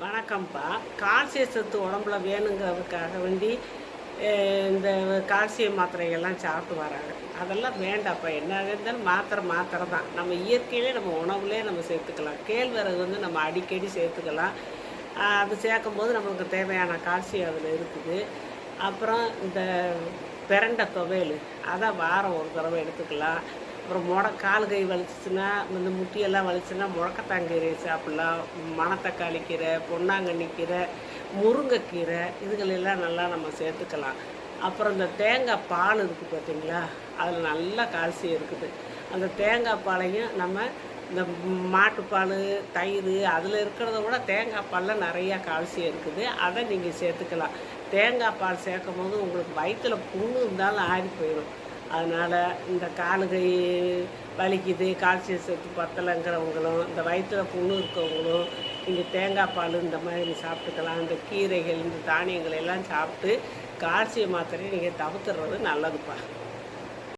வணக்கம்ப்பா. கால்சிய சத்து உடம்புல வேணுங்கிறதுக்காக வேண்டி இந்த கால்சிய மாத்திரைகள்லாம் சாப்பிட்டு வராங்க. அதெல்லாம் வேண்டாம்ப்பா. என்ன இருந்தாலும் மாத்திரை மாத்திரை தான். நம்ம இயற்கையிலே நம்ம உணவுலே நம்ம சேர்த்துக்கலாம். கேழ்வரகு வந்து நம்ம அடிக்கடி சேர்த்துக்கலாம். அது சேர்க்கும் போது நம்மளுக்கு தேவையான கால்சியம் அதில் இருக்குது. அப்புறம் இந்த பிரண்டை துவையல் அதை வாரம் ஒரு தடவை எடுத்துக்கலாம். அப்புறம் முட கால் கை வலிச்சுன்னா இந்த முட்டியெல்லாம் வலிச்சுன்னா முழக்கத்தாங்கீரை சாப்பிட்லாம். மணத்தக்காளி கீரை பொன்னாங்கண்ணி கீரை முருங்கைக்கீரை இதுகளெல்லாம் நல்லா நம்ம சேர்த்துக்கலாம். அப்புறம் இந்த தேங்காய் பால் இருக்குது பார்த்தீங்களா? அதில் நல்லா கால்சியம் இருக்குது. அந்த தேங்காய் பாலையும் நம்ம இந்த மாட்டுப்பால் தயிர் அதில் இருக்கிறத விட தேங்காய் பாலில் நிறையா கால்சியம் இருக்குது. அதை நீங்கள் சேர்த்துக்கலாம். தேங்காய் பால் சேர்க்கும் போது உங்களுக்கு வயிற்றுல புண்ணு இருந்தாலும் ஆறி போயிடும் அதனால் இந்த காலுகை வலிக்குது கால்சியம் சத்து பத்தலைங்கிறவங்களும் இந்த வயிற்றில் புண்ணு இருக்கவங்களும் இங்கே தேங்காய் பால் இந்த மாதிரி சாப்பிட்டுக்கலாம். இந்த கீரைகள் இந்த தானியங்கள் எல்லாம் சாப்பிட்டு கால்சியம் மாத்திரையை நீங்கள் தவிர்த்துறது நல்லதுப்பா.